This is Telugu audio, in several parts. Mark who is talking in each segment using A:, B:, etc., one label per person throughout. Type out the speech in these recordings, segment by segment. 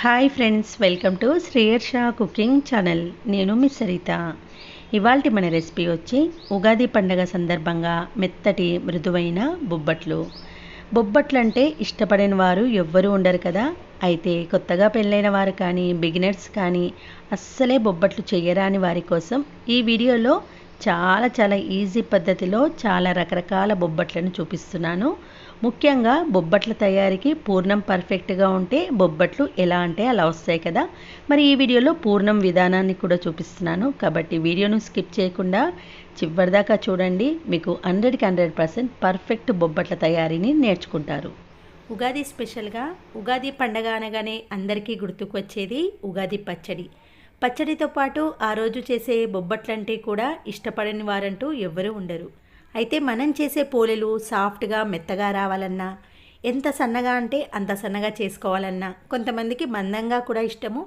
A: Hi friends welcome to Shreyarsha cooking channel నేను మీ సరిత. ఇవాళ మన రెసిపీ వచ్చి ఉగాది పండగ సందర్భంగా మెత్తటి మృదువైన బొబ్బట్లు. బొబ్బట్లు అంటే ఇష్టపడిన వారు ఎవ్వరూ ఉండరు కదా. అయితే కొత్తగా పెళ్ళైన వారు కానీ బిగినర్స్ కానీ అస్సలే బొబ్బట్లు చేయరాని వారి కోసం ఈ వీడియోలో చాలా చాలా ఈజీ పద్ధతిలో చాలా రకరకాల బొబ్బట్లను చూపిస్తున్నాను. ముఖ్యంగా బొబ్బట్ల తయారీకి పూర్ణం పర్ఫెక్ట్గా ఉంటే బొబ్బట్లు ఎలా అంటే అలా వస్తాయి కదా. మరి ఈ వీడియోలో పూర్ణం విధానాన్ని కూడా చూపిస్తున్నాను. కాబట్టి వీడియోను స్కిప్ చేయకుండా చివరిదాకా చూడండి. మీకు హండ్రెడ్కి హండ్రెడ్ పర్సెంట్ పర్ఫెక్ట్ బొబ్బట్ల తయారీని నేర్చుకుంటారు.
B: ఉగాది స్పెషల్గా ఉగాది పండగ అనగానే అందరికీ గుర్తుకు వచ్చేది ఉగాది పచ్చడి. పచ్చడితో పాటు ఆ రోజు చేసే బొబ్బట్లంటే కూడా ఇష్టపడని వారంటూ ఎవ్వరూ ఉండరు. అయితే మనం చేసే పోలేలు సాఫ్ట్గా మెత్తగా రావాలన్నా ఎంత సన్నగా అంటే అంత సన్నగా చేసుకోవాలన్నా కొంతమందికి మందంగా కూడా ఇష్టము.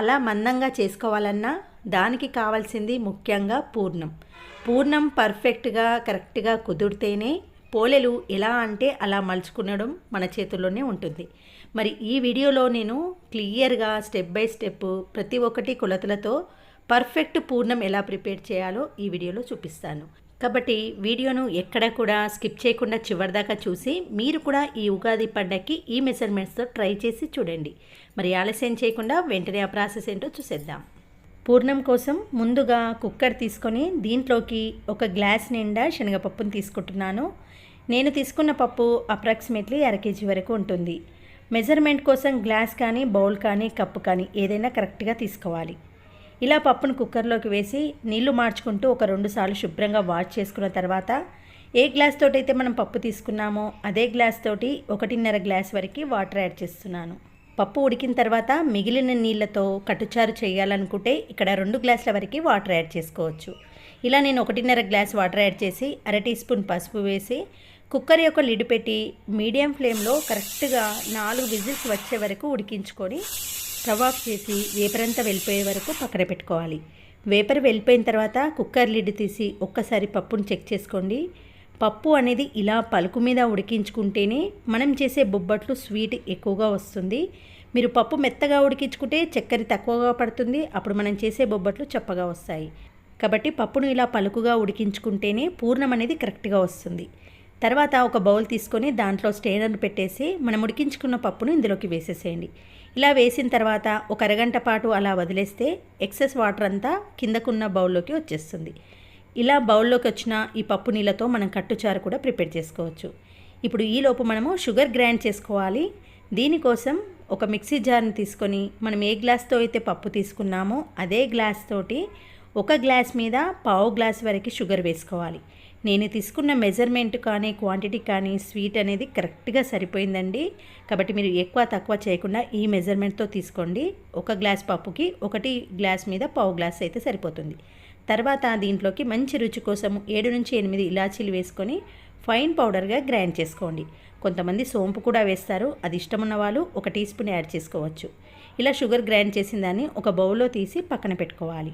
B: అలా మందంగా చేసుకోవాలన్నా దానికి కావాల్సింది ముఖ్యంగా పూర్ణం. పూర్ణం పర్ఫెక్ట్గా కరెక్ట్గా కుదిరితేనే పోలెలు ఎలా అంటే అలా మలుచుకునడం మన చేతుల్లోనే ఉంటుంది. మరి ఈ వీడియోలో నేను క్లియర్గా స్టెప్ బై స్టెప్ ప్రతి ఒక్కటి కొలతలతో పర్ఫెక్ట్ పూర్ణం ఎలా ప్రిపేర్ చేయాలో ఈ వీడియోలో చూపిస్తాను. కాబట్టి వీడియోను ఎక్కడ కూడా స్కిప్ చేయకుండా చివరిదాకా చూసి మీరు కూడా ఈ ఉగాది పండగకి ఈ మెజర్మెంట్స్తో ట్రై చేసి చూడండి. మరి ఆలస్యం చేయకుండా వెంటనే ఆ ప్రాసెస్ ఏంటో చూసేద్దాం. పూర్ణం కోసం ముందుగా కుక్కర్ తీసుకొని దీంట్లోకి ఒక గ్లాస్ నిండా శనగపప్పును తీసుకుంటున్నాను. నేను తీసుకున్న పప్పు అప్రాక్సిమేట్లీ అర కేజీ వరకు ఉంటుంది. మెజర్మెంట్ కోసం గ్లాస్ కానీ బౌల్ కానీ కప్పు కానీ ఏదైనా కరెక్ట్గా తీసుకోవాలి. ఇలా పప్పును కుక్కర్లోకి వేసి నీళ్ళు మార్చుకుంటూ ఒక రెండు సార్లు శుభ్రంగా వాష్ చేసుకున్న తర్వాత ఏ గ్లాస్ తోటి అయితే మనం పప్పు తీసుకున్నామో అదే గ్లాస్ తోటి ఒకటిన్నర గ్లాస్ వరకు వాటర్ యాడ్ చేస్తున్నాను. పప్పు ఉడికిన తర్వాత మిగిలిన నీళ్ళతో కట్టుచారు చేయాలనుకుంటే ఇక్కడ రెండు గ్లాసుల వరకు వాటర్ యాడ్ చేసుకోవచ్చు. ఇలా నేను ఒకటిన్నర గ్లాస్ వాటర్ యాడ్ చేసి అర టీ స్పూన్ పసుపు వేసి కుక్కర్ యొక్క లిడ్ పెట్టి మీడియం ఫ్లేమ్లో కరెక్ట్గా నాలుగు విజిల్స్ వచ్చే వరకు ఉడికించుకొని స్టవ్ ఆఫ్ చేసి వేపరంతా వెళ్ళిపోయే వరకు పక్కన పెట్టుకోవాలి. వేపర్ వెళ్ళిపోయిన తర్వాత కుక్కర్ లిడ్ తీసి ఒక్కసారి పప్పును చెక్ చేసుకోండి. పప్పు అనేది ఇలా పలుకు మీద ఉడికించుకుంటేనే మనం చేసే బొబ్బట్లు స్వీట్ ఎక్కువగా వస్తుంది. మీరు పప్పు మెత్తగా ఉడికించుకుంటే చక్కెర తక్కువగా పడుతుంది. అప్పుడు మనం చేసే బొబ్బట్లు చప్పగా వస్తాయి. కాబట్టి పప్పును ఇలా పలుకుగా ఉడికించుకుంటేనే పూర్ణం అనేది కరెక్ట్గా వస్తుంది. తర్వాత ఒక బౌల్ తీసుకొని దాంట్లో స్టేనర్ పెట్టేసి మనం ఉడికించుకున్న పప్పును ఇందులోకి వేసేసేయండి. ఇలా వేసిన తర్వాత ఒక అరగంట పాటు అలా వదిలేస్తే ఎక్సెస్ వాటర్ అంతా కిందకున్న బౌల్లోకి వచ్చేస్తుంది. ఇలా బౌల్లోకి వచ్చిన ఈ పప్పు నీళ్ళతో మనం కట్టుచారు కూడా ప్రిపేర్ చేసుకోవచ్చు. ఇప్పుడు ఈలోపు మనము షుగర్ గ్రైండ్ చేసుకోవాలి. దీనికోసం ఒక మిక్సీ జార్ని తీసుకొని మనం ఏ గ్లాస్తో అయితే పప్పు తీసుకున్నామో అదే గ్లాస్ తోటి ఒక గ్లాస్ మీద పావు గ్లాస్ వరకు షుగర్ వేసుకోవాలి. నేను తీసుకున్న మెజర్మెంట్ కానీ క్వాంటిటీ కానీ స్వీట్ అనేది కరెక్ట్గా సరిపోయిందండి. కాబట్టి మీరు ఎక్కువ తక్కువ చేయకుండా ఈ మెజర్మెంట్తో తీసుకోండి. ఒక గ్లాస్ పప్పుకి ఒకటి గ్లాస్ మీద పావు గ్లాస్ అయితే సరిపోతుంది. తర్వాత దీంట్లోకి మంచి రుచి కోసం ఏడు నుంచి ఎనిమిది ఇలాచీలు వేసుకొని ఫైన్ పౌడర్గా గ్రైండ్ చేసుకోండి. కొంతమంది సోంపు కూడా వేస్తారు. అది ఇష్టం వాళ్ళు ఒక టీ స్పూన్ యాడ్ చేసుకోవచ్చు. ఇలా షుగర్ గ్రైండ్ చేసిన దాన్ని ఒక బౌల్లో తీసి పక్కన పెట్టుకోవాలి.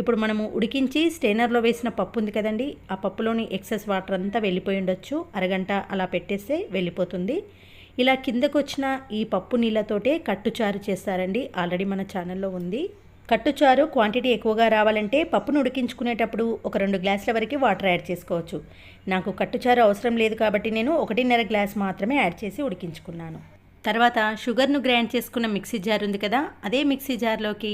B: ఇప్పుడు మనము ఉడికించి స్టెయినర్లో వేసిన పప్పు ఉంది కదండి ఆ పప్పులోని ఎక్సెస్ వాటర్ అంతా వెళ్ళిపోయి ఉండొచ్చు. అరగంట అలా పెట్టేస్తే వెళ్ళిపోతుంది. ఇలా కిందకు వచ్చిన ఈ పప్పు నీళ్ళతోటే కట్టుచారు చేస్తారండి. ఆల్రెడీ మన ఛానల్లో ఉంది. కట్టుచారు క్వాంటిటీ ఎక్కువగా రావాలంటే పప్పును ఉడికించుకునేటప్పుడు ఒక రెండు గ్లాసుల వరకు వాటర్ యాడ్ చేసుకోవచ్చు. నాకు కట్టుచారు అవసరం లేదు కాబట్టి నేను ఒకటిన్నర గ్లాస్ మాత్రమే యాడ్ చేసి ఉడికించుకున్నాను. తర్వాత షుగర్ను గ్రైండ్ చేసుకున్న మిక్సీ జార్ ఉంది కదా అదే మిక్సీ జార్లోకి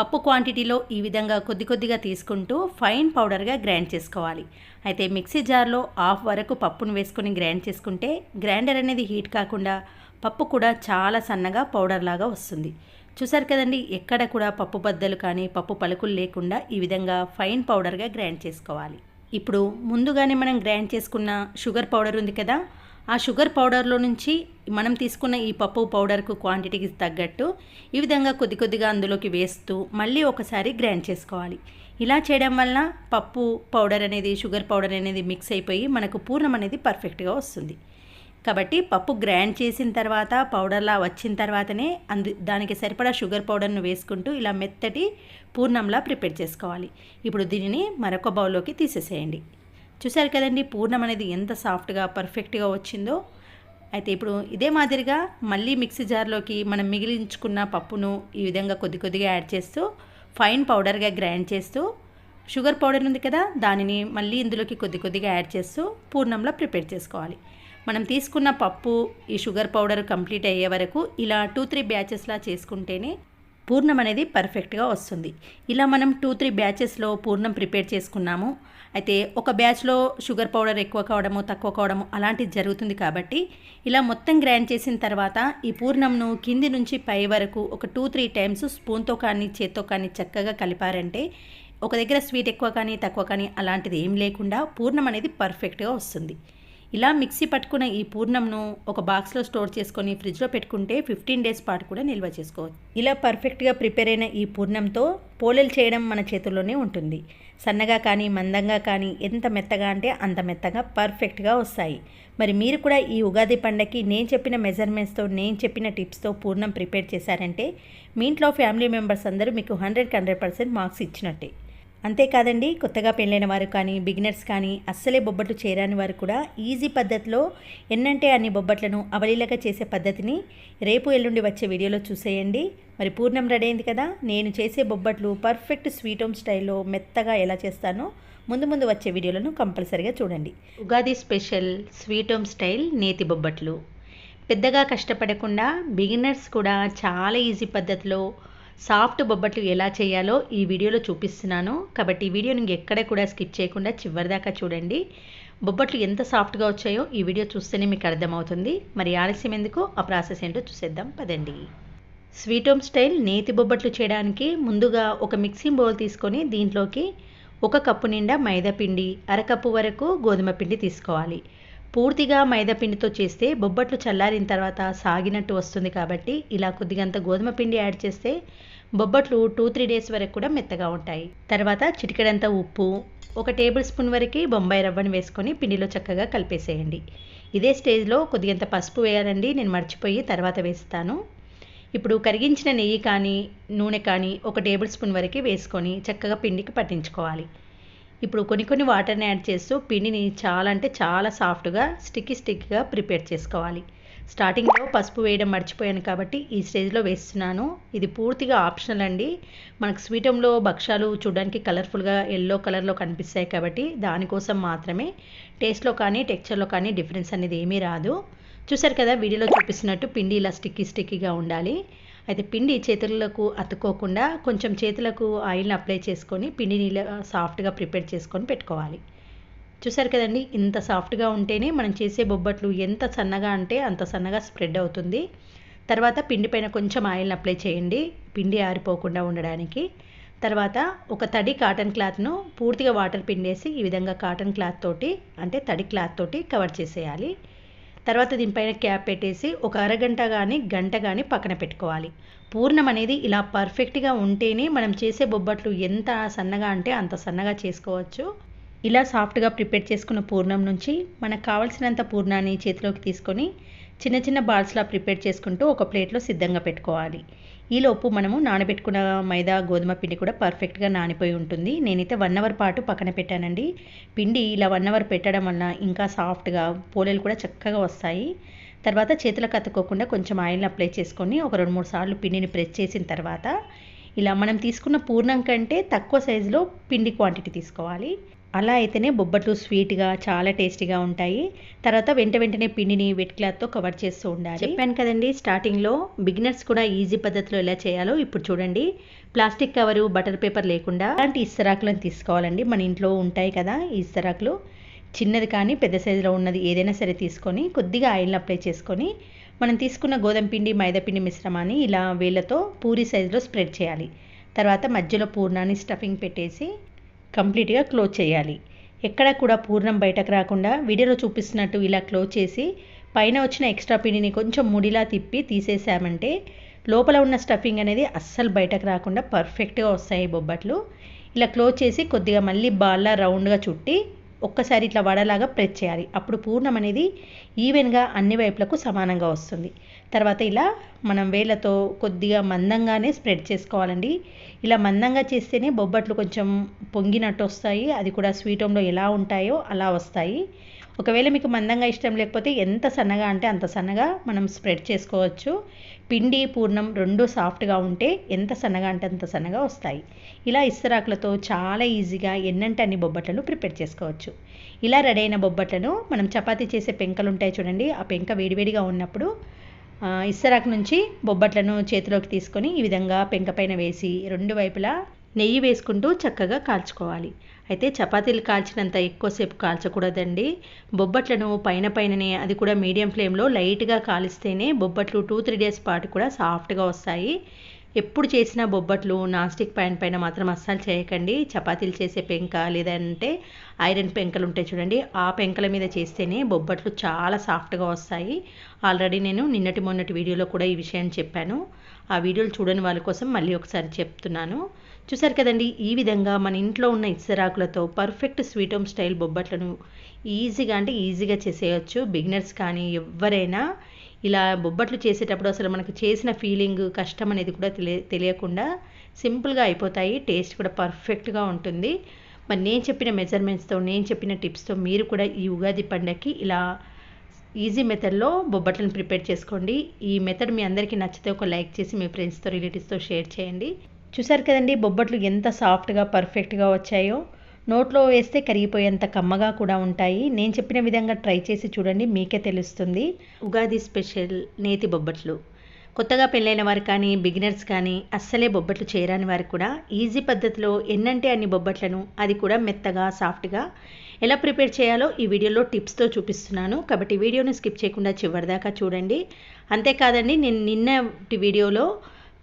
B: పప్పు క్వాంటిటీలో ఈ విధంగా కొద్ది కొద్దిగా తీసుకుంటూ ఫైన్ పౌడర్గా గ్రైండ్ చేసుకోవాలి. అయితే మిక్సీ జార్లో హాఫ్ వరకు పప్పును వేసుకొని గ్రైండ్ చేసుకుంటే గ్రైండర్ అనేది హీట్ కాకుండా పప్పు కూడా చాలా సన్నగా పౌడర్ లాగా వస్తుంది. చూసారు కదండి ఎక్కడ కూడా పప్పు బద్దలు కానీ పప్పు పలుకులు లేకుండా ఈ విధంగా ఫైన్ పౌడర్గా గ్రైండ్ చేసుకోవాలి. ఇప్పుడు ముందుగానే మనం గ్రైండ్ చేసుకున్న షుగర్ పౌడర్ ఉంది కదా ఆ షుగర్ పౌడర్లో నుంచి మనం తీసుకున్న ఈ పప్పు పౌడర్కు క్వాంటిటీకి తగ్గట్టు ఈ విధంగా కొద్ది కొద్దిగా అందులోకి వేస్తూ మళ్ళీ ఒకసారి గ్రైండ్ చేసుకోవాలి. ఇలా చేయడం వల్ల పప్పు పౌడర్ అనేది షుగర్ పౌడర్ అనేది మిక్స్ అయిపోయి మనకు పూర్ణం అనేది పర్ఫెక్ట్గా వస్తుంది. కాబట్టి పప్పు గ్రైండ్ చేసిన తర్వాత పౌడర్లా వచ్చిన తర్వాతనే అందు దానికి సరిపడా షుగర్ పౌడర్ను వేసుకుంటూ ఇలా మెత్తటి పూర్ణంలా ప్రిపేర్ చేసుకోవాలి. ఇప్పుడు దీనిని మరొక బౌల్లోకి తీసేసేయండి. చూశారు కదండి పూర్ణం అనేది ఎంత సాఫ్ట్గా పర్ఫెక్ట్గా వచ్చిందో. అయితే ఇప్పుడు ఇదే మాదిరిగా మళ్ళీ మిక్సీ జార్లోకి మనం మిగిలించుకున్న పప్పును ఈ విధంగా కొద్ది కొద్దిగా యాడ్ చేస్తూ ఫైన్ పౌడర్గా గ్రైండ్ చేస్తూ షుగర్ పౌడర్ ఉంది కదా దానిని మళ్ళీ ఇందులోకి కొద్ది కొద్దిగా యాడ్ చేస్తూ పూర్ణంలో ప్రిపేర్ చేసుకోవాలి. మనం తీసుకున్న పప్పు ఈ షుగర్ పౌడర్ కంప్లీట్ అయ్యే వరకు ఇలా టూ త్రీ బ్యాచెస్లా చేసుకుంటేనే పూర్ణం అనేది పర్ఫెక్ట్గా వస్తుంది. ఇలా మనం టూ త్రీ బ్యాచెస్లో పూర్ణం ప్రిపేర్ చేసుకున్నాము అయితే ఒక బ్యాచ్లో షుగర్ పౌడర్ ఎక్కువ కావడము తక్కువ కావడము అలాంటిది జరుగుతుంది కాబట్టి ఇలా మొత్తం గ్రైండ్ చేసిన తర్వాత ఈ పూర్ణంను కింది నుంచి పై వరకు ఒక టూ త్రీ టైమ్స్ స్పూన్తో కానీ చేత్తో కానీ చక్కగా కలిపారంటే ఒక దగ్గర స్వీట్ ఎక్కువ కానీ తక్కువ కానీ అలాంటిది ఏం లేకుండా పూర్ణం అనేది పర్ఫెక్ట్గా వస్తుంది. ఇలా మిక్సీ పట్టుకున్న ఈ పూర్ణంను ఒక బాక్స్లో స్టోర్ చేసుకొని ఫ్రిడ్జ్లో పెట్టుకుంటే ఫిఫ్టీన్ డేస్ పాటు కూడా నిల్వ చేసుకోవచ్చు. ఇలా పర్ఫెక్ట్గా ప్రిపేర్ అయిన ఈ పూర్ణంతో పోలేలు చేయడం మన చేతుల్లోనే ఉంటుంది. సన్నగా కానీ మందంగా కానీ ఎంత మెత్తగా అంటే అంత మెత్తగా పర్ఫెక్ట్గా వస్తాయి. మరి మీరు కూడా ఈ ఉగాది పండగకి నేను చెప్పిన మెజర్మెంట్స్తో నేను చెప్పిన టిప్స్తో పూర్ణం ప్రిపేర్ చేశారంటే మీ ఇంట్లో ఫ్యామిలీ మెంబర్స్ అందరూ మీకు హండ్రెడ్కి హండ్రెడ్ పర్సెంట్ మార్క్స్ ఇచ్చినట్టే. అంతేకాదండి కొత్తగా పెళ్ళైన వారు కానీ బిగినర్స్ కానీ అస్సలే బొబ్బట్లు చేరాని వారు కూడా ఈజీ పద్ధతిలో ఎన్నంటే అన్ని బొబ్బట్లను అవలీలగా చేసే పద్ధతిని రేపు ఎల్లుండి వచ్చే వీడియోలో చూసేయండి. మరి పూర్ణం రెడీ అయింది కదా? నేను చేసే బొబ్బట్లు పర్ఫెక్ట్ స్వీట్ హోమ్ స్టైల్లో మెత్తగా ఎలా చేస్తానో ముందు ముందు వచ్చే వీడియోలను కంపల్సరీగా చూడండి.
A: Ugadi special sweet home style నేతి బొబ్బట్లు. పెద్దగా కష్టపడకుండా బిగినర్స్ కూడా చాలా ఈజీ పద్ధతిలో సాఫ్ట్ బొబ్బట్లు ఎలా చేయాలో ఈ వీడియోలో చూపిస్తున్నాను. కాబట్టి ఈ వీడియోని ఎక్కడ కూడా స్కిప్ చేయకుండా చివరిదాకా చూడండి. బొబ్బట్లు ఎంత సాఫ్ట్గా వచ్చాయో ఈ వీడియో చూస్తేనే మీకు అర్థమవుతుంది. మరి ఆలస్యం ఎందుకు? ఆ ప్రాసెస్ ఏంటో చూసేద్దాం. పదండి. స్వీట్ హోమ్ స్టైల్ నేతి బొబ్బట్లు చేయడానికి ముందుగా ఒక మిక్సింగ్ బౌల్ తీసుకొని దీంట్లోకి ఒక కప్పు నిండా మైదా పిండి అరకప్పు వరకు గోధుమ పిండి తీసుకోవాలి. పూర్తిగా మైదా పిండితో చేస్తే బొబ్బట్లు చల్లారిన తర్వాత సాగినట్టు వస్తుంది కాబట్టి ఇలా కొద్దిగంత గోధుమ పిండి యాడ్ చేస్తే బొబ్బట్లు టూ త్రీ డేస్ వరకు కూడా మెత్తగా ఉంటాయి. తర్వాత చిటికెడంత ఉప్పు ఒక టేబుల్ స్పూన్ వరకు బొంబాయి రవ్వను వేసుకొని పిండిలో చక్కగా కలిపేసేయండి. ఇదే స్టేజ్లో కొద్దిగంత పసుపు వేయాలండి నేను మర్చిపోయి తర్వాత వేస్తాను. ఇప్పుడు కరిగించిన నెయ్యి కానీ నూనె కానీ ఒక టేబుల్ స్పూన్ వరకు వేసుకొని చక్కగా పిండికి పట్టించుకోవాలి. ఇప్పుడు కొన్ని కొన్ని వాటర్ని యాడ్ చేస్తూ పిండిని చాలా అంటే చాలా సాఫ్ట్గా స్టిక్కీ స్టిక్గా ప్రిపేర్ చేసుకోవాలి. స్టార్టింగ్లో పసుపు వేయడం మర్చిపోయాను కాబట్టి ఈ స్టేజ్లో వేస్తున్నాను. ఇది పూర్తిగా ఆప్షనల్ అండి. మనకు స్వీటంలో భక్షాలు చూడడానికి కలర్ఫుల్గా ఎల్లో కలర్లో కనిపిస్తాయి కాబట్టి దానికోసం మాత్రమే. టేస్ట్లో కానీ టెక్చర్లో కానీ డిఫరెన్స్ అనేది ఏమీ రాదు. చూసారు కదా వీడియోలో చూపిస్తున్నట్టు పిండి ఇలా స్టిక్కీ స్టిక్కీగా ఉండాలి. అయితే పిండి చేతులకు అతుక్కోకుండా కొంచెం చేతులకు ఆయిల్ని అప్లై చేసుకొని పిండిని ఇలా సాఫ్ట్గా ప్రిపేర్ చేసుకొని పెట్టుకోవాలి. చూసారు కదండి ఇంత సాఫ్ట్గా ఉంటేనే మనం చేసే బొబ్బట్లు ఎంత సన్నగా అంటే అంత సన్నగా స్ప్రెడ్ అవుతుంది. తర్వాత పిండి పైన కొంచెం ఆయిల్ని అప్లై చేయండి పిండి ఆరిపోకుండా ఉండడానికి. తర్వాత ఒక తడి కాటన్ క్లాత్ను పూర్తిగా వాటర్ పిండేసి ఈ విధంగా కాటన్ క్లాత్ తోటి అంటే తడి క్లాత్ తోటి కవర్ చేసేయాలి. తర్వాత దీనిపైన క్యాప్ పెట్టేసి ఒక అరగంట కానీ గంట కానీ పక్కన పెట్టుకోవాలి. పూర్ణం అనేది ఇలా పర్ఫెక్ట్గా ఉంటేనే మనం చేసే బొబ్బట్లు ఎంత సన్నగా అంటే అంత సన్నగా చేసుకోవచ్చు. ఇలా సాఫ్ట్గా ప్రిపేర్ చేసుకున్న పూర్ణం నుంచి మనకు కావలసినంత పూర్ణాన్ని చేతిలోకి తీసుకొని చిన్న చిన్న బాల్స్లా ప్రిపేర్ చేసుకుంటూ ఒక ప్లేట్లో సిద్ధంగా పెట్టుకోవాలి. ఈలోపు మనము నానబెట్టుకున్న మైదా గోధుమ పిండి కూడా పర్ఫెక్ట్గా నానిపోయి ఉంటుంది. నేనైతే వన్ అవర్ పాటు పక్కన పెట్టానండి. పిండి ఇలా వన్ అవర్ పెట్టడం వల్ల ఇంకా సాఫ్ట్గా పోలేలు కూడా చక్కగా వస్తాయి. తర్వాత చేతులకు అతుక్కోకుండా కొంచెం ఆయిల్ని అప్లై చేసుకొని ఒక రెండు మూడు సార్లు పిండిని ప్రెస్ చేసిన తర్వాత ఇలా మనం తీసుకున్న పూర్ణం కంటే తక్కువ సైజులో పిండి క్వాంటిటీ తీసుకోవాలి. అలా అయితేనే బొబ్బట్లు స్వీట్గా చాలా టేస్టీగా ఉంటాయి. తర్వాత వెంట వెంటనే పిండిని వెట్ క్లాత్తో కవర్ చేస్తూ ఉండాలి. చెప్పాను కదండి స్టార్టింగ్లో బిగినర్స్ కూడా ఈజీ పద్ధతిలో ఎలా చేయాలో ఇప్పుడు చూడండి. ప్లాస్టిక్ కవరు బటర్ పేపర్ లేకుండా అలాంటి ఇస్తరాకులను తీసుకోవాలండి. మన ఇంట్లో ఉంటాయి కదా ఈ ఇస్తరాకులు. చిన్నది కానీ పెద్ద సైజులో ఉన్నది ఏదైనా సరే తీసుకొని కొద్దిగా ఆయిల్ని అప్లై చేసుకొని మనం తీసుకున్న గోధుమ పిండి మైదా పిండి మిశ్రమాన్ని ఇలా వేళ్ళతో పూరి సైజులో స్ప్రెడ్ చేయాలి. తర్వాత మధ్యలో పూర్ణాన్ని స్టఫింగ్ పెట్టేసి కంప్లీట్గా క్లోజ్ చేయాలి. ఎక్కడ కూడా పూర్ణం బయటకు రాకుండా వీడియోలో చూపిస్తున్నట్టు ఇలా క్లోజ్ చేసి పైన వచ్చిన ఎక్స్ట్రా పిండిని కొంచెం ముడిలా తిప్పి తీసేసామంటే లోపల ఉన్న స్టఫింగ్ అనేది అస్సలు బయటకు రాకుండా పర్ఫెక్ట్గా వస్తాయి బొబ్బట్లు. ఇలా క్లోజ్ చేసి కొద్దిగా మళ్ళీ బాల్లా రౌండ్గా చుట్టి ఒక్కసారి ఇట్లా వడలాగా ప్రెస్ చేయాలి. అప్పుడు పూర్ణం అనేది ఈవెన్గా అన్ని వైపులకు సమానంగా వస్తుంది. తర్వాత ఇలా మనం వేళ్ళతో కొద్దిగా మందంగానే స్ప్రెడ్ చేసుకోవాలండి. ఇలా మందంగా చేస్తేనే బొబ్బట్లు కొంచెం పొంగినట్టు వస్తాయి. అది కూడా స్వీట్ హోమ్లో ఎలా ఉంటాయో అలా వస్తాయి. ఒకవేళ మీకు మందంగా ఇష్టం లేకపోతే ఎంత సన్నగా అంటే అంత సన్నగా మనం స్ప్రెడ్ చేసుకోవచ్చు. పిండి పూర్ణం రెండు సాఫ్ట్గా ఉంటే ఎంత సన్నగా అంటే అంత సన్నగా వస్తాయి. ఇలా ఇస్తరాకులతో చాలా ఈజీగా ఎన్నంటే అన్ని బొబ్బట్లను ప్రిపేర్ చేసుకోవచ్చు. ఇలా రెడీ అయిన బొబ్బట్లను మనం చపాతీ చేసే పెంకలు ఉంటాయి చూడండి. ఆ పెంక వేడివేడిగా ఉన్నప్పుడు ఇస్తరాకు నుంచి బొబ్బట్లను చేతిలోకి తీసుకొని ఈ విధంగా పెంక పైన వేసి రెండు వైపులా నెయ్యి వేసుకుంటూ చక్కగా కాల్చుకోవాలి. అయితే చపాతీలు కాల్చినంత ఎక్కువసేపు కాల్చకూడదండి. బొబ్బట్లను పైన పైననే అది కూడా మీడియం ఫ్లేమ్లో లైట్గా కాలిస్తేనే బొబ్బట్లు టూ త్రీ డేస్ పాటు కూడా సాఫ్ట్గా వస్తాయి. ఎప్పుడు చేసిన బొబ్బట్లు నాన్ స్టిక్ ప్యాన్ పైన మాత్రం అస్సలు చేయకండి. చపాతీలు చేసే పెంక లేదంటే ఐరన్ పెంకలు ఉంటాయి చూడండి. ఆ పెంకల మీద చేస్తేనే బొబ్బట్లు చాలా సాఫ్ట్గా వస్తాయి. ఆల్రెడీ నేను నిన్నటి మొన్నటి వీడియోలో కూడా ఈ విషయాన్ని చెప్పాను. ఆ వీడియోలు చూడని వాళ్ళ కోసం మళ్ళీ ఒకసారి చెప్తున్నాను. చూసారు కదండి ఈ విధంగా మన ఇంట్లో ఉన్న ఇసరాకులతో పర్ఫెక్ట్ స్వీట్ హోమ్ స్టైల్ బొబ్బట్లను ఈజీగా అంటే ఈజీగా చేసేయచ్చు. బిగినర్స్ కానీ ఎవరైనా ఇలా బొబ్బట్లు చేసేటప్పుడు అసలు మనకు చేసిన ఫీలింగ్ కష్టం అనేది కూడా తెలియ తెలియకుండా సింపుల్గా అయిపోతాయి. టేస్ట్ కూడా పర్ఫెక్ట్గా ఉంటుంది. మరి నేను చెప్పిన మెజర్మెంట్స్తో నేను చెప్పిన టిప్స్తో మీరు కూడా ఈ ఉగాది పండగకి ఇలా ఈజీ మెథడ్లో బొబ్బట్లను ప్రిపేర్ చేసుకోండి. ఈ మెథడ్ మీ అందరికీ నచ్చితే ఒక లైక్ చేసి మీ ఫ్రెండ్స్తో రిలేటివ్స్తో షేర్ చేయండి. చూసారు కదండి బొబ్బట్లు ఎంత సాఫ్ట్గా పర్ఫెక్ట్గా వచ్చాయో? నోట్లో వేస్తే కరిగిపోయేంత కమ్మగా కూడా ఉంటాయి. నేను చెప్పిన విధంగా ట్రై చేసి చూడండి మీకే తెలుస్తుంది. ఉగాది స్పెషల్ నేతి బొబ్బట్లు. కొత్తగా పెళ్ళైన వారు కానీ బిగినర్స్ కానీ అస్సలే బొబ్బట్లు చేయరాని వారు కూడా ఈజీ పద్ధతిలో ఎన్నంటే అన్ని బొబ్బట్లను అది కూడా మెత్తగా సాఫ్ట్గా ఎలా ప్రిపేర్ చేయాలో ఈ వీడియోలో టిప్స్తో చూపిస్తున్నాను. కాబట్టి వీడియోని స్కిప్ చేయకుండా చివరిదాకా చూడండి. అంతేకాదండి నేను నిన్నటి వీడియోలో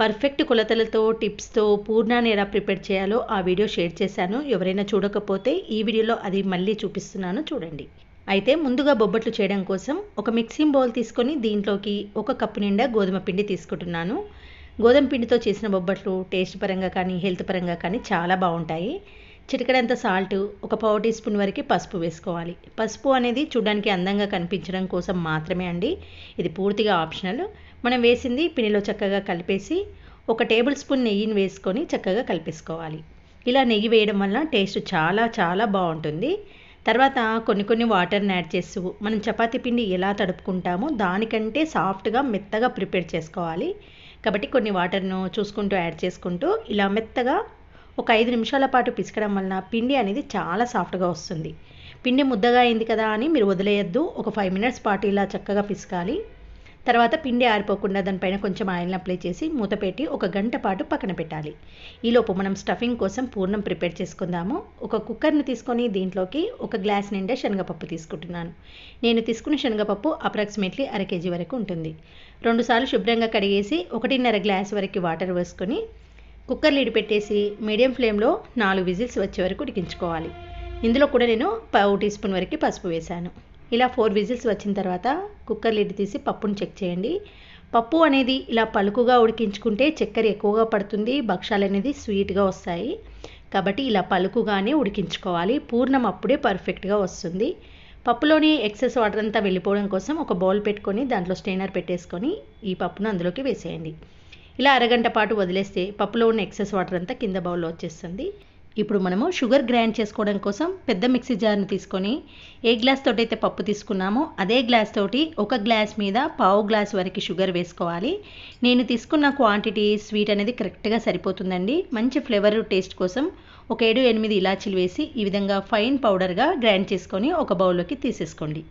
A: పర్ఫెక్ట్ కొలతలతో టిప్స్తో పూర్ణాన్ని ఎలా ప్రిపేర్ చేయాలో ఆ వీడియో షేర్ చేశాను. ఎవరైనా చూడకపోతే ఈ వీడియోలో అది మళ్ళీ చూపిస్తున్నాను. చూడండి. అయితే ముందుగా బొబ్బట్లు చేయడం కోసం ఒక మిక్సింగ్ బౌల్ తీసుకొని దీంట్లోకి ఒక కప్పు నిండా గోధుమ పిండి తీసుకుంటున్నాను. గోధుమ పిండితో చేసిన బొబ్బట్లు టేస్ట్ పరంగా కానీ హెల్త్ పరంగా కానీ చాలా బాగుంటాయి. చిటికడంత సాల్ట్ ఒక పావు టీ స్పూన్ వరకు పసుపు వేసుకోవాలి. పసుపు అనేది చూడడానికి అందంగా కనిపించడం కోసం మాత్రమే అండి. ఇది పూర్తిగా ఆప్షనల్. మనం వేసింది పిండిలో చక్కగా కలిపేసి ఒక టేబుల్ స్పూన్ నెయ్యిని వేసుకొని చక్కగా కలిపేసుకోవాలి. ఇలా నెయ్యి వేయడం వల్ల టేస్ట్ చాలా చాలా బాగుంటుంది. తర్వాత కొన్ని కొన్ని వాటర్ని యాడ్ చేస్తూ మనం చపాతీ పిండి ఎలా తడుపుకుంటామో దానికంటే సాఫ్ట్గా మెత్తగా ప్రిపేర్ చేసుకోవాలి. కాబట్టి కొన్ని వాటర్ను చూసుకుంటూ యాడ్ చేసుకుంటూ ఇలా మెత్తగా ఒక ఐదు నిమిషాల పాటు పిసకడం వలన పిండి అనేది చాలా సాఫ్ట్గా వస్తుంది. పిండి ముద్దగా అయింది కదా అని మీరు వదిలేయద్దు. ఒక ఫైవ్ మినిట్స్ పాటు ఇలా చక్కగా పిసకాలి. తర్వాత పిండి ఆరిపోకుండా దానిపైన కొంచెం ఆయిల్ని అప్లై చేసి మూత పెట్టి ఒక గంట పాటు పక్కన పెట్టాలి. ఈలోపు మనం స్టఫింగ్ కోసం పూర్ణం ప్రిపేర్ చేసుకుందాము. ఒక కుక్కర్ని తీసుకొని దీంట్లోకి ఒక గ్లాస్ నిండా శనగపప్పు తీసుకుంటున్నాను. నేను తీసుకున్న శనగపప్పు అప్రాక్సిమేట్లీ అర కేజీ వరకు ఉంటుంది. రెండుసార్లు శుభ్రంగా కడిగేసి ఒకటిన్నర గ్లాస్ వరకు వాటర్ వేసుకొని కుక్కర్ లీడ్ పెట్టేసి మీడియం ఫ్లేమ్లో నాలుగు విజిల్స్ వచ్చే వరకు ఉడికించుకోవాలి. ఇందులో కూడా నేను పావు టీ స్పూన్ వరకు పసుపు వేశాను. ఇలా ఫోర్ విజిల్స్ వచ్చిన తర్వాత కుక్కర్ లిడ్ తీసి పప్పును చెక్ చేయండి. పప్పు అనేది ఇలా పలుకుగా ఉడికించుకుంటే చక్కెర ఎక్కువగా పడుతుంది భక్షాలు అనేది స్వీట్గా వస్తాయి. కాబట్టి ఇలా పలుకుగానే ఉడికించుకోవాలి. పూర్ణం అప్పుడే పర్ఫెక్ట్గా వస్తుంది. పప్పులోని ఎక్సెస్ వాటర్ అంతా వెళ్ళిపోవడం కోసం ఒక బౌల్ పెట్టుకొని దాంట్లో స్టెయినర్ పెట్టేసుకొని ఈ పప్పును అందులోకి వేసేయండి. ఇలా అరగంట పాటు వదిలేస్తే పప్పులో ఉన్న ఎక్సెస్ వాటర్ అంతా కింద బౌల్లో వచ్చేస్తుంది. ఇప్పుడు మనము షుగర్ గ్రైండ్ చేసుకోవడం కోసం పెద్ద మిక్సీ జార్ని తీసుకొని ఏ గ్లాస్ తోటి అయితే పప్పు తీసుకున్నామో అదే గ్లాస్ తోటి ఒక గ్లాస్ మీద పావు గ్లాస్ వరకు షుగర్ వేసుకోవాలి. నేను తీసుకున్న క్వాంటిటీ స్వీట్ అనేది కరెక్ట్గా సరిపోతుందండి. మంచి ఫ్లేవర్ టేస్ట్ కోసం ఒక ఏడు ఎనిమిది ఇలాచీలు వేసి ఈ విధంగా ఫైన్ పౌడర్గా గ్రైండ్ చేసుకొని ఒక బౌల్లోకి తీసేసుకోండి.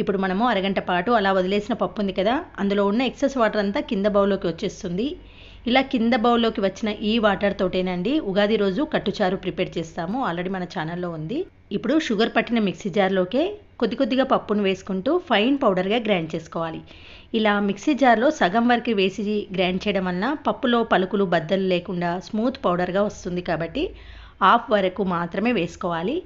A: ఇప్పుడు మనము అరగంట పాటు అలా వదిలేసిన పప్పు ఉంది కదా అందులో ఉన్న ఎక్సెస్ వాటర్ అంతా కింద బౌల్లోకి వచ్చేస్తుంది. ఇలా కింద బౌల్లోకి వచ్చిన ఈ వాటర్ తోటేనండి ఉగాది రోజు కట్టుచారు ప్రిపేర్ చేస్తాము ఆల్రెడీ మన ఛానల్లో ఉంది. ఇప్పుడు షుగర్ పట్టిన మిక్సీ జార్లోకే కొద్ది కొద్దిగా పప్పును వేసుకుంటూ ఫైన్ పౌడర్గా గ్రైండ్ చేసుకోవాలి. ఇలా మిక్సీ జార్లో సగం వరకు వేసి గ్రైండ్ చేయడం వలన పప్పులో పలుకులు బద్దలు లేకుండా స్మూత్ పౌడర్గా వస్తుంది కాబట్టి హాఫ్ వరకు మాత్రమే వేసుకోవాలి.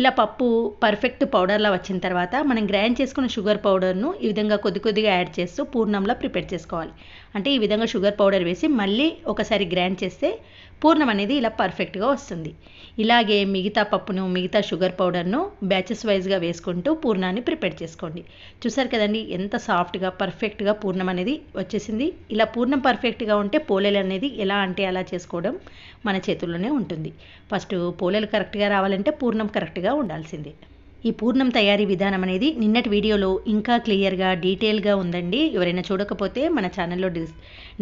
A: ఇలా పప్పు పర్ఫెక్ట్ పౌడర్లా వచ్చిన తర్వాత మనం గ్రైండ్ చేసుకున్న షుగర్ పౌడర్ను ఈ విధంగా కొద్ది కొద్దిగా యాడ్ చేస్తూ పూర్ణంలా ప్రిపేర్ చేసుకోవాలి. అంటే ఈ విధంగా షుగర్ పౌడర్ వేసి మళ్ళీ ఒకసారి గ్రైండ్ చేస్తే పూర్ణం అనేది ఇలా పర్ఫెక్ట్గా వస్తుంది. ఇలాగే మిగతా పప్పును మిగతా షుగర్ పౌడర్ను బ్యాచెస్ వైజ్గా వేసుకుంటూ పూర్ణాన్ని ప్రిపేర్ చేసుకోండి. చూసారు కదండి ఎంత సాఫ్ట్గా పర్ఫెక్ట్గా పూర్ణం అనేది వచ్చేసింది. ఇలా పూర్ణం పర్ఫెక్ట్గా ఉంటే పోలేలు అనేది ఎలా అంటే అలా చేసుకోవడం మన చేతుల్లోనే ఉంటుంది. ఫస్ట్ పోలేలు కరెక్ట్గా రావాలంటే పూర్ణం కరెక్ట్గా ఉండాల్సిందే. ఈ పూర్ణం తయారీ విధానం అనేది నిన్నటి వీడియోలో ఇంకా క్లియర్గా డీటెయిల్గా ఉందండి. ఎవరైనా చూడకపోతే మన ఛానల్లో డిస్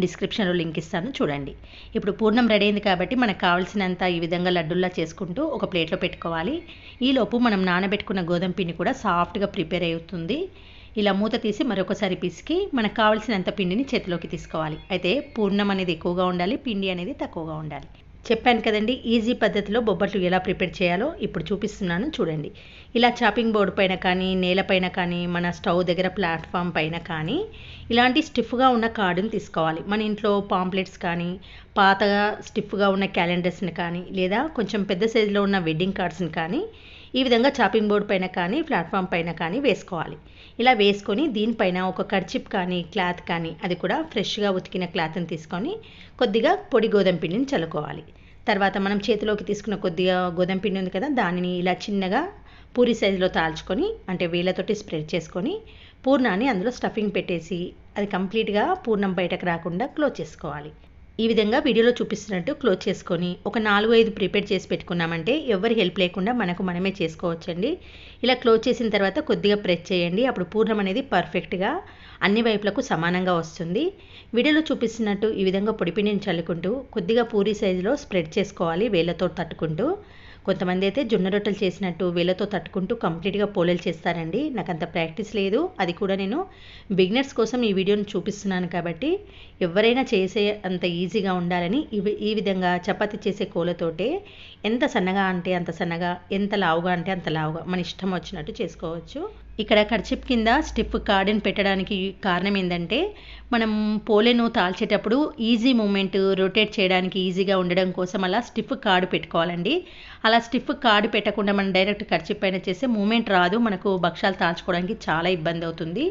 A: డిస్క్రిప్షన్లో లింక్ ఇస్తాను చూడండి. ఇప్పుడు పూర్ణం రెడీ అయింది కాబట్టి మనకు కావాల్సినంత ఈ విధంగా లడ్డుల్లా చేసుకుంటూ ఒక ప్లేట్లో పెట్టుకోవాలి. ఈలోపు మనం నానబెట్టుకున్న గోధుమ పిండి కూడా సాఫ్ట్గా ప్రిపేర్ అవుతుంది. ఇలా మూత తీసి మరొకసారి పిసికి మనకు కావలసినంత పిండిని చేతిలోకి తీసుకోవాలి. అయితే పూర్ణం అనేది ఎక్కువగా ఉండాలి పిండి అనేది తక్కువగా ఉండాలి. చెప్పాను కదండి ఈజీ పద్ధతిలో బొబ్బట్లు ఎలా ప్రిపేర్ చేయాలో ఇప్పుడు చూపిస్తున్నాను చూడండి. ఇలా చాపింగ్ బోర్డు పైన కానీ నేలపైన కానీ మన స్టవ్ దగ్గర ప్లాట్ఫామ్ పైన కానీ ఇలాంటి స్టిఫ్గా ఉన్న కార్డుని తీసుకోవాలి. మన ఇంట్లో పాంప్లెట్స్ కానీ పాతగా స్టిఫ్గా ఉన్న క్యాలెండర్స్ని కానీ లేదా కొంచెం పెద్ద సైజులో ఉన్న వెడ్డింగ్ కార్డ్స్ని కానీ ఈ విధంగా చాపింగ్ బోర్డ్ పైన కానీ ప్లాట్ఫామ్ పైన కానీ వేసుకోవాలి. ఇలా వేసుకొని దీనిపైన ఒక కర్చిప్ కానీ క్లాత్ కానీ అది కూడా ఫ్రెష్గా ఉతికిన క్లాత్ని తీసుకొని కొద్దిగా పొడి గోధుమ పిండిని చల్లుకోవాలి. తర్వాత మనం చేతిలోకి తీసుకున్న కొద్దిగా గోధుమ పిండి ఉంది కదా దానిని ఇలా చిన్నగా పూరి సైజులో తాల్చుకొని అంటే వేళ్ళతోటి స్ప్రెడ్ చేసుకొని పూర్ణాన్ని అందులో స్టఫింగ్ పెట్టేసి అది కంప్లీట్గా పూర్ణం బయటకు రాకుండా క్లోజ్ చేసుకోవాలి. ఈ విధంగా వీడియోలో చూపిస్తున్నట్టు క్లోజ్ చేసుకొని ఒక నాలుగు ఐదు ప్రిపేర్ చేసి పెట్టుకున్నామంటే ఎవరి హెల్ప్ లేకుండా మనకు మనమే చేసుకోవచ్చండి. ఇలా క్లోజ్ చేసిన తర్వాత కొద్దిగా ప్రెస్ చేయండి. అప్పుడు పూర్ణం అనేది పర్ఫెక్ట్గా అన్ని వైపులకు సమానంగా వస్తుంది. వీడియోలో చూపిస్తున్నట్టు ఈ విధంగా పొడిపిండిని చల్లుకుంటూ కొద్దిగా పూరి సైజులో స్ప్రెడ్ చేసుకోవాలి వేళ్ళతో తట్టుకుంటూ. కొంతమంది అయితే జొన్న రొట్టెలు చేసినట్టు వేళ్ళతో తట్టుకుంటూ కంప్లీట్గా పోలేలు చేస్తారండి. నాకు అంత ప్రాక్టీస్ లేదు. అది కూడా నేను బిగినర్స్ కోసం ఈ వీడియోని చూపిస్తున్నాను కాబట్టి ఎవరైనా చేసే అంత ఈజీగా ఉండాలని ఇవి ఈ విధంగా చపాతి చేసే కోలతోటే ఎంత సన్నగా అంటే అంత సన్నగా ఎంత లావుగా అంటే అంత లావుగా మన ఇష్టం వచ్చినట్టు చేసుకోవచ్చు. ఇక్కడ కర్చిప్ కింద స్టిఫ్ కార్డుని పెట్టడానికి కారణం ఏంటంటే మనం పోలేను తాల్చేటప్పుడు ఈజీ మూమెంట్ రొటేట్ చేయడానికి ఈజీగా ఉండడం కోసం అలా స్టిఫ్ కార్డు పెట్టుకోవాలండి. అలా స్టిఫ్ కార్డు పెట్టకుండా మనం డైరెక్ట్ కర్చిప్ పైన చేస్తే మూమెంట్ రాదు మనకు భక్షాలు తాల్చుకోవడానికి చాలా ఇబ్బంది అవుతుంది.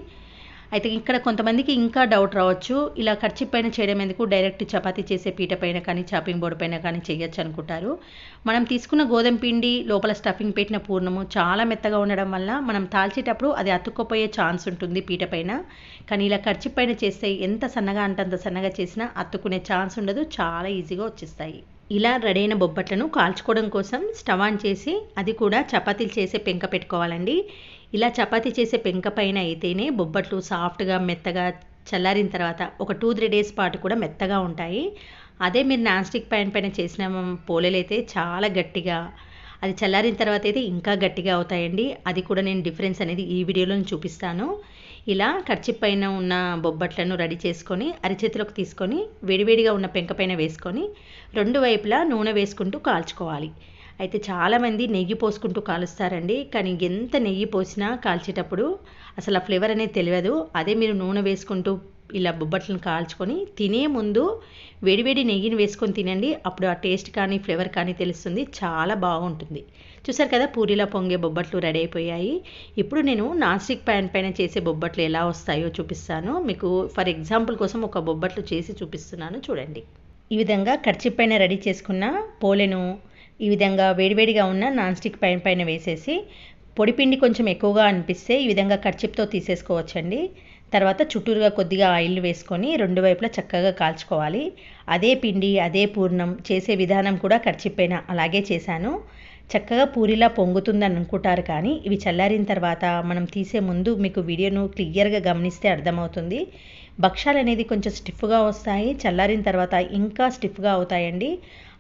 A: అయితే ఇక్కడ కొంతమందికి ఇంకా డౌట్ రావచ్చు. ఇలా ఖర్చు పైన చేయడం ఎందుకు? డైరెక్ట్ చపాతీ చేసే పీట పైన కానీ చాపింగ్ బోర్డు పైన కానీ చేయొచ్చు అనుకుంటారు. మనం తీసుకున్న గోధుమ పిండి లోపల స్టఫింగ్ పెట్టిన పూర్ణము చాలా మెత్తగా ఉండడం వల్ల మనం తాల్చేటప్పుడు అది అతుక్కుపోయే ఛాన్స్ ఉంటుంది పీట పైన. కానీ ఇలా ఖర్చు పైన చేస్తే ఎంత సన్నగా అంతంత సన్నగా చేసినా అత్తుకునే ఛాన్స్ ఉండదు చాలా ఈజీగా వచ్చేస్తాయి. ఇలా రెడీ అయిన బొబ్బట్లను కాల్చుకోవడం కోసం స్టవ్ ఆన్ చేసి అది కూడా చపాతీలు చేసే పెంక పెట్టుకోవాలండి. ఇలా చపాతీ చేసే పెంక పైన అయితేనే బొబ్బట్లు సాఫ్ట్గా మెత్తగా చల్లారిన తర్వాత ఒక టూ త్రీ డేస్ పాటు కూడా మెత్తగా ఉంటాయి. అదే మీరు నాన్ స్టిక్ ప్యాన్ పైన చేసిన పోలేలు అయితే చాలా గట్టిగా అది చల్లారిన తర్వాత అయితే ఇంకా గట్టిగా అవుతాయండి. అది కూడా నేను డిఫరెన్స్ అనేది ఈ వీడియోలో చూపిస్తాను. ఇలా కర్చి పైన ఉన్న బొబ్బట్లను రెడీ చేసుకొని అరిచేతిలోకి తీసుకొని వేడివేడిగా ఉన్న పెంక పైన వేసుకొని రెండు వైపులా నూనె వేసుకుంటూ కాల్చుకోవాలి. అయితే చాలామంది నెయ్యి పోసుకుంటూ కాలుస్తారండి. కానీ ఎంత నెయ్యి పోసినా కాల్చేటప్పుడు అసలు ఆ ఫ్లేవర్ అనేది తెలియదు. అదే మీరు నూనె వేసుకుంటూ ఇలా బొబ్బట్లను కాల్చుకొని తినే ముందు వేడివేడి నెయ్యిని వేసుకొని తినండి. అప్పుడు ఆ టేస్ట్ కానీ ఫ్లేవర్ కానీ తెలుస్తుంది. చాలా బాగుంటుంది. చూసారు కదా పూరిలా పొంగే బొబ్బట్లు రెడీ అయిపోయాయి. ఇప్పుడు నేను నాన్ స్టిక్ ప్యాన్ పైన చేసే బొబ్బట్లు ఎలా వస్తాయో చూపిస్తాను. మీకు ఫర్ ఎగ్జాంపుల్ కోసం ఒక బొబ్బట్లు చేసి చూపిస్తున్నాను. చూడండి. ఈ విధంగా ఖర్చు పైన రెడీ చేసుకున్న పోలెను ఈ విధంగా వేడివేడిగా ఉన్న నాన్ స్టిక్ పైన పైన వేసేసి పొడిపిండి కొంచెం ఎక్కువగా అనిపిస్తే ఈ విధంగా కర్చిప్తో తీసేసుకోవచ్చండి. తర్వాత చుట్టూరుగా కొద్దిగా ఆయిల్ వేసుకొని రెండు వైపులా చక్కగా కాల్చుకోవాలి. అదే పిండి అదే పూర్ణం చేసే విధానం కూడా కర్చిప్పైన అలాగే చేశాను. చక్కగా పూరిలా పొంగుతుందని అనుకుంటారు కానీ ఇవి చల్లారిన తర్వాత మనం తీసే ముందు మీకు వీడియోను క్లియర్గా గమనిస్తే అర్థమవుతుంది. భక్షాలు అనేది కొంచెం స్టిఫ్గా వస్తాయి చల్లారిన తర్వాత ఇంకా స్టిఫ్గా అవుతాయండి.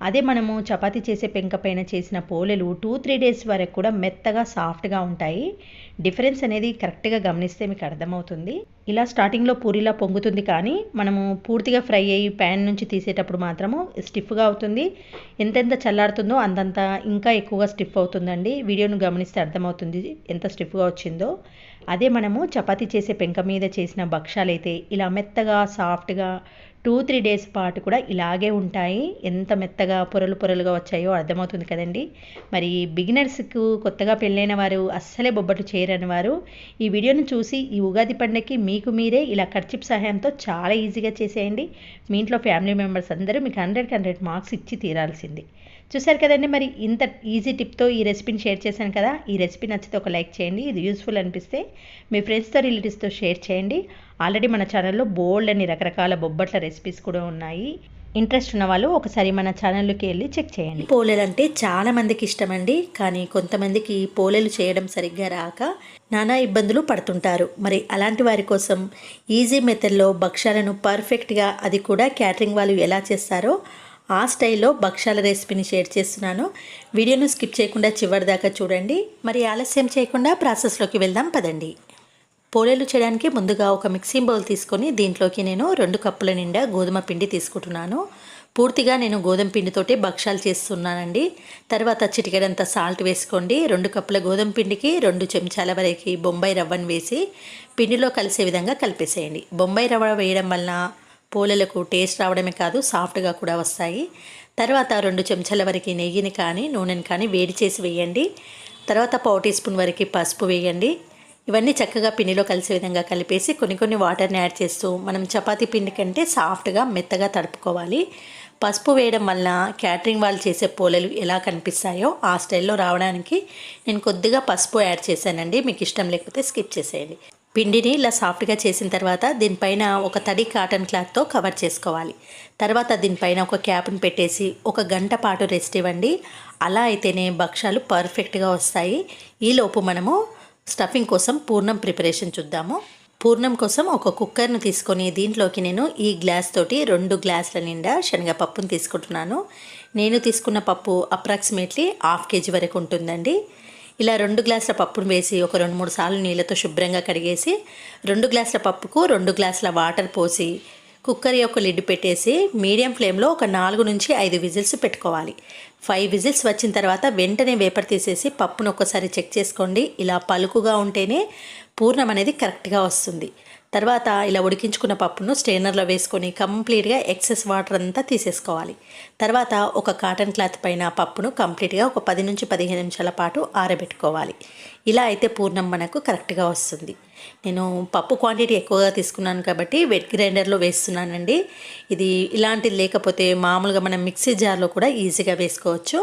A: అదే మనము చపాతీ చేసే పెంక పైన చేసిన పోలెలు టూ త్రీ డేస్ వరకు కూడా మెత్తగా సాఫ్ట్గా ఉంటాయి. డిఫరెన్స్ అనేది కరెక్ట్గా గమనిస్తే మీకు అర్థమవుతుంది. ఇలా స్టార్టింగ్లో పూరిలా పొంగుతుంది కానీ మనము పూర్తిగా ఫ్రై అయ్యి ప్యాన్ నుంచి తీసేటప్పుడు మాత్రము స్టిఫ్గా అవుతుంది. ఎంతెంత చల్లారుతుందో అంతంత ఇంకా ఎక్కువగా స్టిఫ్ అవుతుందండి. వీడియోను గమనిస్తే అర్థమవుతుంది ఎంత స్టిఫ్గా వచ్చిందో. అదే మనము చపాతీ చేసే పెంక మీద చేసిన భక్షాలైతే ఇలా మెత్తగా సాఫ్ట్గా టూ త్రీ డేస్ పాటు కూడా ఇలాగే ఉంటాయి. ఎంత మెత్తగా పొరలు పొరలుగా వచ్చాయో అర్థమవుతుంది కదండి. మరి బిగినర్స్కు కొత్తగా పెళ్ళైన వారు అస్సలే బొబ్బట్లు చేయరని వారు ఈ వీడియోను చూసి ఈ ఉగాది పండుగకి మీకు మీరే ఇలా కర్చిప్ సహాయంతో చాలా ఈజీగా చేసేయండి. మీ ఇంట్లో ఫ్యామిలీ మెంబర్స్ అందరూ మీకు హండ్రెడ్కి హండ్రెడ్ మార్క్స్ ఇచ్చి తీరాల్సింది. చూసారు కదండి మరి ఇంత ఈజీ టిప్తో ఈ రెసిపీని షేర్ చేశాను కదా? ఈ రెసిపీ నచ్చితే ఒక లైక్ చేయండి. ఇది యూస్ఫుల్ అనిపిస్తే మీ ఫ్రెండ్స్తో రిలేటివ్స్తో షేర్ చేయండి. ఆల్రెడీ మన ఛానల్లో బోల్డ్ అని రకరకాల బొబ్బట్ల రెసిపీస్ కూడా ఉన్నాయి. ఇంట్రెస్ట్ ఉన్న వాళ్ళు ఒకసారి మన ఛానల్లోకి వెళ్ళి చెక్ చేయండి.
B: పోలేలు అంటే చాలా మందికి ఇష్టమండి. కానీ కొంతమందికి పోలేలు చేయడం సరిగ్గా రాక నానా ఇబ్బందులు పడుతుంటారు. మరి అలాంటి వారి కోసం ఈజీ మెథడ్లో భక్ష్యాలను పర్ఫెక్ట్గా అది కూడా క్యాటరింగ్ వాళ్ళు ఎలా చేస్తారో ఆ స్టైల్లో భక్ష్యాల రెసిపీని షేర్ చేస్తున్నాను. వీడియోను స్కిప్ చేయకుండా చివరి దాకా చూడండి. మరి ఆలస్యం చేయకుండా ప్రాసెస్లోకి వెళ్దాం పదండి. పోలేలు చేయడానికి ముందుగా ఒక మిక్సింగ్ బౌల్ తీసుకొని దీంట్లోకి నేను రెండు కప్పుల నిండా గోధుమ పిండి తీసుకుంటున్నాను. పూర్తిగా నేను గోధుమ పిండితోటి భక్షాలు చేస్తున్నానండి. తర్వాత చిటికెడంత సాల్ట్ వేసుకోండి. రెండు కప్పుల గోధుమ పిండికి రెండు చెంచాల వరకు బొంబాయి రవ్వను వేసి పిండిలో కలిసే విధంగా కలిపేసేయండి. బొంబాయి రవ్వ వేయడం వలన పోలేలకు టేస్ట్ రావడమే కాదు సాఫ్ట్గా కూడా వస్తాయి. తర్వాత రెండు చెంచాల వరకు నెయ్యిని కానీ నూనెని కానీ వేడి చేసి వేయండి. తర్వాత పావు టీ స్పూన్ వరకు పసుపు వేయండి. ఇవన్నీ చక్కగా పిండిలో కలిసే విధంగా కలిపేసి కొన్ని కొన్ని వాటర్ని యాడ్ చేస్తూ మనం చపాతీ పిండి కంటే సాఫ్ట్గా మెత్తగా తడుపుకోవాలి. పసుపు వేయడం వల్ల క్యాటరింగ్ వాళ్ళు చేసే పోలేలు ఎలా కనిపిస్తాయో ఆ స్టైల్లో రావడానికి నేను కొద్దిగా పసుపు యాడ్ చేశానండి. మీకు ఇష్టం లేకపోతే స్కిప్ చేసేయండి. పిండిని ఇలా సాఫ్ట్గా చేసిన తర్వాత దీనిపైన ఒక తడి కాటన్ క్లాత్తో కవర్ చేసుకోవాలి. తర్వాత దీనిపైన ఒక క్యాప్ని పెట్టేసి ఒక గంట పాటు రెస్ట్ ఇవ్వండి. అలా అయితేనే భక్ష్యాలు పర్ఫెక్ట్గా వస్తాయి. ఈలోపు మనము స్టఫింగ్ కోసం పూర్ణం ప్రిపరేషన్ చూద్దాము. పూర్ణం కోసం ఒక కుక్కర్ను తీసుకొని దీంట్లోకి నేను ఈ గ్లాస్ తోటి రెండు గ్లాసుల నిండా శనగపప్పును తీసుకుంటున్నాను. నేను తీసుకున్న పప్పు అప్రాక్సిమేట్లీ హాఫ్ కేజీ వరకు ఉంటుందండి. ఇలా రెండు గ్లాసుల పప్పును వేసి ఒక రెండు మూడు సార్లు నీళ్ళతో శుభ్రంగా కడిగేసి రెండు గ్లాసుల పప్పుకు రెండు గ్లాసుల వాటర్ పోసి కుక్కర్ యొక్క లిడ్ పెట్టేసి మీడియం ఫ్లేమ్లో ఒక నాలుగు నుంచి ఐదు విజిల్స్ పెట్టుకోవాలి. ఫైవ్ విజిల్స్ వచ్చిన తర్వాత వెంటనే వేపర్ తీసేసి పప్పును ఒక్కసారి చెక్ చేసుకోండి. ఇలా పలుకుగా ఉంటేనే పూర్ణం అనేది కరెక్ట్గా వస్తుంది. తర్వాత ఇలా ఉడికించుకున్న పప్పును స్టెయినర్లో వేసుకొని కంప్లీట్గా ఎక్సెస్ వాటర్ అంతా తీసేసుకోవాలి. తర్వాత ఒక కాటన్ క్లాత్ పైన పప్పును కంప్లీట్గా ఒక పది నుంచి పదిహేను నిమిషాల పాటు ఆరబెట్టుకోవాలి. ఇలా అయితే పూర్ణం మనకు కరెక్ట్గా వస్తుంది. నేను పప్పు క్వాంటిటీ ఎక్కువగా తీసుకున్నాను కాబట్టి వెట్ గ్రైండర్లో వేస్తున్నానండి. ఇది ఇలాంటిది లేకపోతే మామూలుగా మనం మిక్సీ జార్లో కూడా ఈజీగా వేసుకోవచ్చు.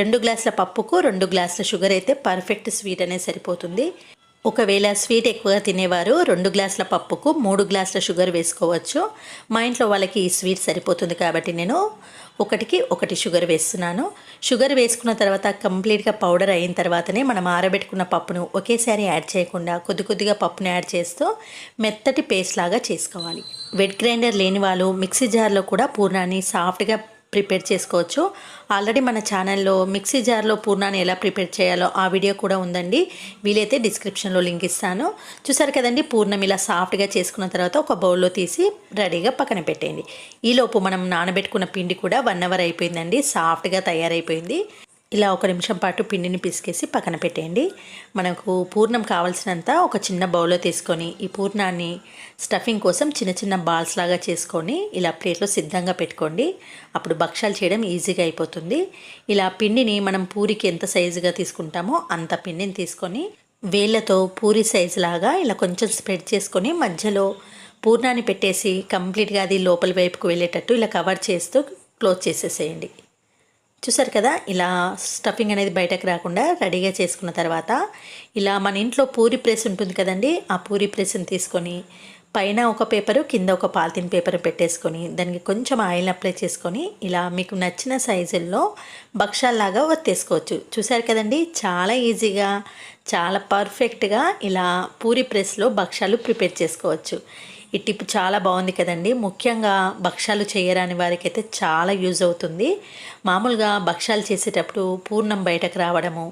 B: రెండు గ్లాసుల పప్పుకు రెండు గ్లాసుల షుగర్ అయితే పర్ఫెక్ట్ స్వీట్ అనేది సరిపోతుంది. ఒకవేళ స్వీట్ ఎక్కువగా తినేవారు రెండు గ్లాసుల పప్పుకు మూడు గ్లాసుల షుగర్ వేసుకోవచ్చు. మా ఇంట్లో వాళ్ళకి ఈ స్వీట్ సరిపోతుంది కాబట్టి నేను ఒకటికి ఒకటి షుగర్ వేస్తున్నాను. షుగర్ వేసుకున్న తర్వాత కంప్లీట్గా పౌడర్ అయిన తర్వాతనే మనం ఆరబెట్టుకున్న పప్పును ఒకేసారి యాడ్ చేయకుండా కొద్ది కొద్దిగా పప్పును యాడ్ చేస్తూ మెత్తటి పేస్ట్ లాగా చేసుకోవాలి. వెట్ గ్రైండర్ లేని వాళ్ళు మిక్సీ జార్లో కూడా పూర్ణాన్ని సాఫ్ట్గా ప్రిపేర్ చేసుకోవచ్చు. ఆల్రెడీ మన ఛానల్లో మిక్సీ జార్లో పూర్ణాన్ని ఎలా ప్రిపేర్ చేయాలో ఆ వీడియో కూడా ఉందండి. వీలైతే డిస్క్రిప్షన్లో లింక్ ఇస్తాను. చూసారు కదండి పూర్ణం ఇలా సాఫ్ట్గా చేసుకున్న తర్వాత ఒక బౌల్లో తీసి రెడీగా పక్కన పెట్టేయండి. ఈలోపు మనం నానబెట్టుకున్న పిండి కూడా వన్ అవర్ అయిపోయిందండి. సాఫ్ట్గా తయారైపోయింది. ఇలా ఒక నిమిషం పాటు పిండిని పిసికేసి పక్కన పెట్టేయండి. మనకు పూర్ణం కావాల్సినంత ఒక చిన్న బౌల్లో తీసుకొని ఈ పూర్ణాన్ని స్టఫింగ్ కోసం చిన్న చిన్న బాల్స్ లాగా చేసుకొని ఇలా ప్లేట్లో సిద్ధంగా పెట్టుకోండి. అప్పుడు భక్షాలు చేయడం ఈజీగా అయిపోతుంది. ఇలా పిండిని మనం పూరికి ఎంత సైజుగా తీసుకుంటామో అంత పిండిని తీసుకొని వేళ్ళతో పూరి సైజు లాగా ఇలా కొంచెం స్ప్రెడ్ చేసుకొని మధ్యలో పూర్ణాన్ని పెట్టేసి కంప్లీట్గా అది లోపల వైపుకు వెళ్ళేటట్టు ఇలా కవర్ చేస్తూ క్లోజ్ చేసేసేయండి. చూసారు కదా ఇలా స్టఫింగ్ అనేది బయటకు రాకుండా రెడీగా చేసుకున్న తర్వాత ఇలా మన ఇంట్లో పూరి ప్రెస్ ఉంటుంది కదండి ఆ పూరి ప్రెస్ని తీసుకొని పైన ఒక పేపరు కింద ఒక పాలిథిన్ పేపర్ పెట్టేసుకొని దానికి కొంచెం ఆయిల్ అప్లై చేసుకొని ఇలా మీకు నచ్చిన సైజుల్లో భక్షాల్లాగా ఒత్తేసుకోవచ్చు. చూసారు కదండి చాలా ఈజీగా చాలా పర్ఫెక్ట్గా ఇలా పూరి ప్రెస్లో భక్షాలు ప్రిపేర్ చేసుకోవచ్చు. ఈ టిప్ చాలా బాగుంది కదండి. ముఖ్యంగా భక్ష్యాలు చేయరాని వారికి అయితే చాలా యూజ్ అవుతుంది. మామూలుగా భక్ష్యాలు చేసేటప్పుడు పూర్ణం బయటకు రావడము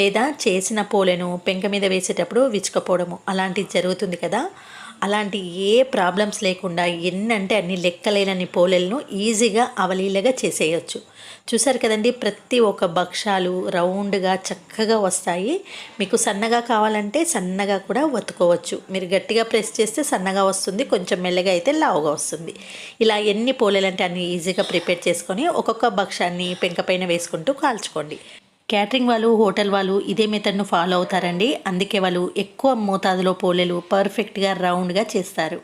B: లేదా చేసిన పోలెను పెంక మీద వేసేటప్పుడు విచ్చుకపోవడము అలాంటివి జరుగుతుంది కదా. అలాంటి ఏ ప్రాబ్లమ్స్ లేకుండా ఎన్నంటే అన్ని లెక్కలేనని పోలేలను ఈజీగా అవలీలగా చేసేయచ్చు. చూసారు కదండి ప్రతి ఒక్క భక్షాలు రౌండ్గా చక్కగా వస్తాయి. మీకు సన్నగా కావాలంటే సన్నగా కూడా వత్తుకోవచ్చు మీరు గట్టిగా ప్రెస్ చేస్తే సన్నగా వస్తుంది కొంచెం మెల్లగా అయితే లావుగా వస్తుంది. ఇలా ఎన్ని పోలేలంటే అన్ని ఈజీగా ప్రిపేర్ చేసుకొని ఒక్కొక్క భక్షాన్ని పెంక పైన వేసుకుంటూ కాల్చుకోండి. క్యాటరింగ్ వాళ్ళు హోటల్ వాళ్ళు ఇదే మెథడ్ను ఫాలో అవుతారండి. అందుకే వాళ్ళు ఎక్కువ మోతాదులో పోలేలు పర్ఫెక్ట్గా రౌండ్గా చేస్తారు.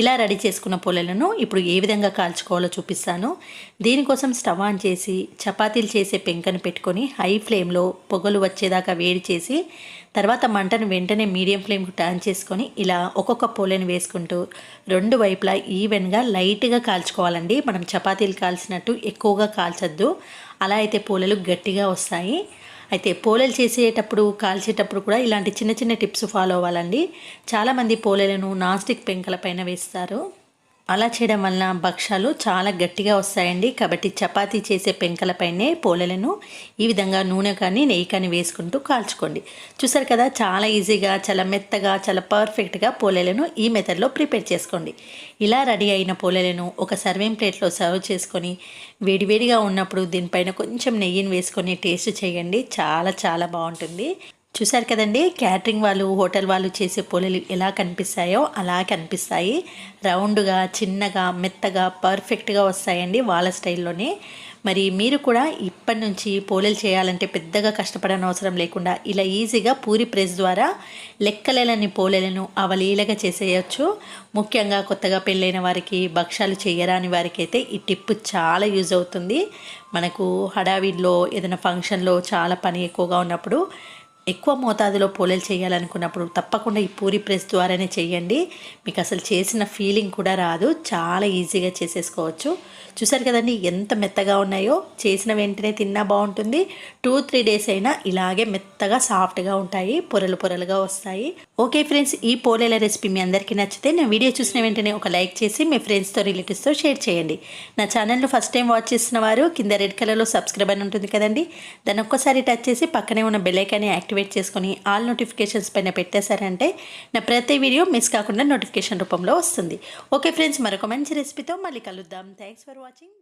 B: ఇలా రెడీ చేసుకున్న పోలేలను ఇప్పుడు ఏ విధంగా కాల్చుకోవాలో చూపిస్తాను. దీనికోసం స్టవ్ ఆన్ చేసి చపాతీలు చేసే పెంకను పెట్టుకొని హై ఫ్లేమ్లో పొగలు వచ్చేదాకా వేడి చేసి తర్వాత మంటను వెంటనే మీడియం ఫ్లేమ్కి టర్న్ చేసుకొని ఇలా ఒక్కొక్క పోలేని వేసుకుంటూ రెండు వైపులా ఈవెన్గా లైట్గా కాల్చుకోవాలండి. మనం చపాతీలు కాల్చినట్టు ఎక్కువగా కాల్చొద్దు. అలా అయితే పోలేలు గట్టిగా వస్తాయి. అయితే పోలేలు చేసేటప్పుడు కాల్చేటప్పుడు కూడా ఇలాంటి చిన్న చిన్న టిప్స్ ఫాలో అవ్వాలండి. చాలామంది పోలేలను నాన్ స్టిక్ పెంకల పైన వేస్తారు. అలా చేయడం వలన భక్ష్యాలు చాలా గట్టిగా వస్తాయండి. కాబట్టి చపాతీ చేసే పెంకలపైనే పోలలను ఈ విధంగా నూనె కానీ నెయ్యి కానీ వేసుకుంటూ కాల్చుకోండి. చూసారు కదా చాలా ఈజీగా చాలా మెత్తగా చాలా పర్ఫెక్ట్గా పోలేలను ఈ మెథడ్లో ప్రిపేర్ చేసుకోండి. ఇలా రెడీ అయిన పోలేలను ఒక సర్వింగ్ ప్లేట్లో సర్వ్ చేసుకొని వేడివేడిగా ఉన్నప్పుడు దీనిపైన కొంచెం నెయ్యిని వేసుకొని టేస్ట్ చేయండి. చాలా చాలా బాగుంటుంది. చూశారు కదండి క్యాటరింగ్ వాళ్ళు హోటల్ వాళ్ళు చేసే పోలేలు ఎలా కనిపిస్తాయో అలా కనిపిస్తాయి. రౌండ్గా చిన్నగా మెత్తగా పర్ఫెక్ట్గా వస్తాయండి వాళ్ళ స్టైల్లోనే. మరి మీరు కూడా ఇప్పటి నుంచి పోలేలు చేయాలంటే పెద్దగా కష్టపడని అవసరం లేకుండా ఇలా ఈజీగా పూరి ప్రెస్ ద్వారా లెక్కలేని పోలేలను అవలీలగా చేసేయచ్చు. ముఖ్యంగా కొత్తగా పెళ్ళైన వారికి భక్ష్యాలు చేయరాని వారికి అయితే ఈ టిప్ చాలా యూజ్ అవుతుంది. మనకు హడావిడిలో ఏదైనా ఫంక్షన్లో చాలా పని ఎక్కువగా ఉన్నప్పుడు ఎక్కువ మోతాదులో పోలేలు చేయాలనుకున్నప్పుడు తప్పకుండా ఈ పూరి ప్రెస్ ద్వారానే చేయండి. మీకు అసలు చేసిన ఫీలింగ్ కూడా రాదు. చాలా ఈజీగా చేసేసుకోవచ్చు. చూసారు కదండి ఎంత మెత్తగా ఉన్నాయో. చేసిన వెంటనే తిన్నా బాగుంటుంది. టూ త్రీ డేస్ అయినా ఇలాగే మెత్తగా సాఫ్ట్గా ఉంటాయి. పొరలు పొరలుగా వస్తాయి. ఓకే ఫ్రెండ్స్ ఈ పోలేల రెసిపీ మీ అందరికీ నచ్చితే నా వీడియో చూసిన వెంటనే ఒక లైక్ చేసి మీ ఫ్రెండ్స్తో రిలేటివ్స్తో షేర్ చేయండి. నా ఛానల్ను ఫస్ట్ టైం వాచ్ చేసిన వారు కింద రెడ్ కలర్లో సబ్స్క్రైబ్ అని ఉంటుంది కదండి. దాన్ని ఒక్కసారి టచ్ చేసి పక్కనే ఉన్న బెల్లైకాన్ని యాక్టివ్ యాక్టివేట్ చేసుకొని ఆల్ నోటిఫికేషన్స్ పైన పెట్టేశారంటే నా ప్రతి వీడియో మిస్ కాకుండా నోటిఫికేషన్ రూపంలో వస్తుంది. ఓకే ఫ్రెండ్స్ మరొక మంచి రెసిపీతో మళ్ళీ కలుద్దాం. Thanks for watching